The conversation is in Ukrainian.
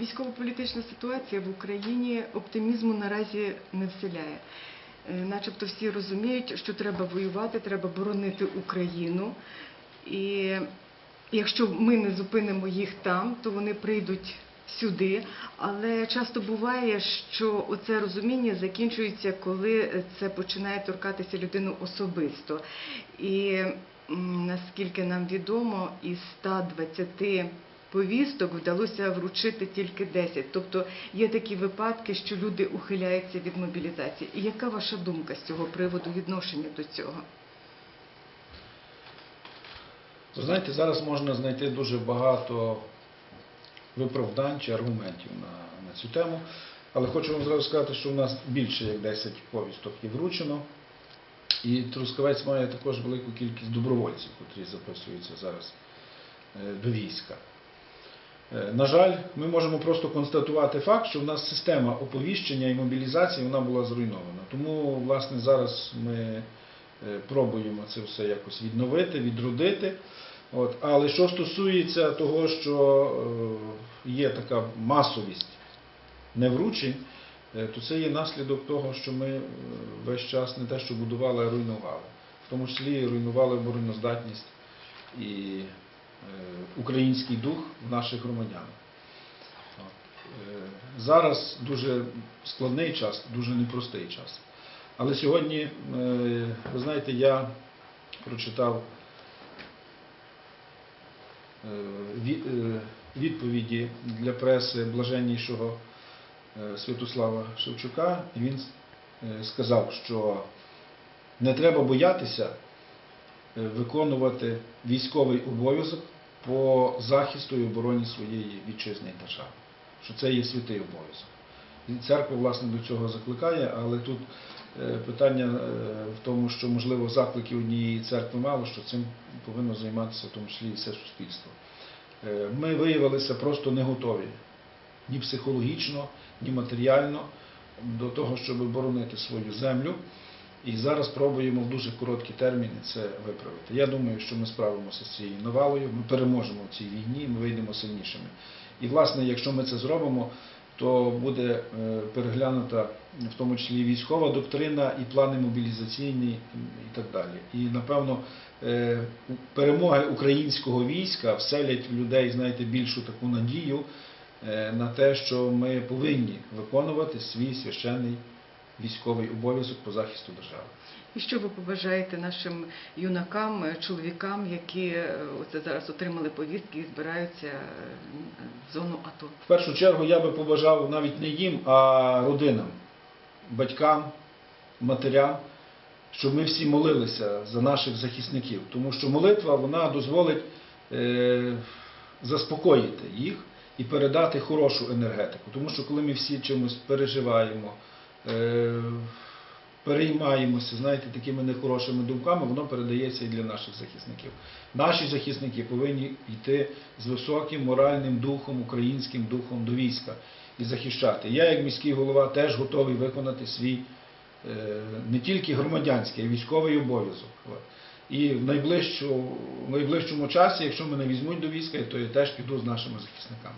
Військово-політична ситуація в Україні оптимізму наразі не вселяє. Е, Начебто всі розуміють, що треба воювати, треба боронити Україну. І якщо ми не зупинимо їх там, то вони прийдуть сюди. Але часто буває, що оце розуміння закінчується, коли це починає торкатися людину особисто. І наскільки нам відомо, із 120 повісток вдалося вручити тільки 10. Тобто є такі випадки, що люди ухиляються від мобілізації. І яка ваша думка з цього приводу відношення до цього? Знаєте, зараз можна знайти дуже багато виправдань чи аргументів на, на цю тему. Але хочу вам зразу сказати, що у нас більше як 10 повісток є вручено. І Трускавець має також велику кількість добровольців, котрі записуються зараз е, до війська. Е, На жаль, ми можемо просто констатувати факт, що в нас система оповіщення і мобілізації вона була зруйнована. Тому, власне, зараз ми е, пробуємо це все якось відновити, відродити. От. Але що стосується того, що е, є така масовість невручень, то це є наслідок того, що ми весь час не те, що будували, а руйнували. В тому числі руйнували обороноздатність і український дух в наших громадян. Е, Зараз дуже складний час, дуже непростий час. Але сьогодні, е, ви знаєте, я прочитав е, ві- е, відповіді для преси блаженнішого е, Святослава Шевчука, і він е, сказав, що не треба боятися е, виконувати військовий обов'язок по захисту і обороні своєї вітчизни і держави, що це є святий обов'язок. І церква, власне, до цього закликає, але тут е, питання е, в тому, що, можливо, закликів однієї церкви мало, що цим повинно займатися в тому числі і все суспільство. Е, Ми виявилися просто не готові ні психологічно, ні матеріально до того, щоб боронити свою землю. І зараз пробуємо в дуже короткі терміни це виправити. Я думаю, що ми справимося з цією навалою, ми переможемо в цій війні, ми вийдемо сильнішими. І, власне, якщо ми це зробимо, то буде е, переглянута в тому числі військова доктрина, і плани мобілізаційні, і так далі. І, напевно, е, перемоги українського війська вселять в людей, знаєте, більшу таку надію е, на те, що ми повинні виконувати свій священний військовий обов'язок по захисту держави. І що ви побажаєте нашим юнакам, е, чоловікам, які е, оце зараз отримали повістки і збираються е, в зону АТО? В першу чергу я би побажав навіть не їм, а родинам, батькам, матерям, щоб ми всі молилися за наших захисників. Тому що молитва вона дозволить е, заспокоїти їх і передати хорошу енергетику. Тому що коли ми всі чимось переживаємо, переймаємося, знаєте, такими нехорошими думками, воно передається і для наших захисників. Наші захисники повинні йти з високим моральним духом, українським духом до війська і захищати. Я, як міський голова, теж готовий виконати свій е, не тільки громадянський, а й військовий обов'язок. І в найближчому, в найближчому часі, якщо мене візьмуть до війська, то я теж піду з нашими захисниками.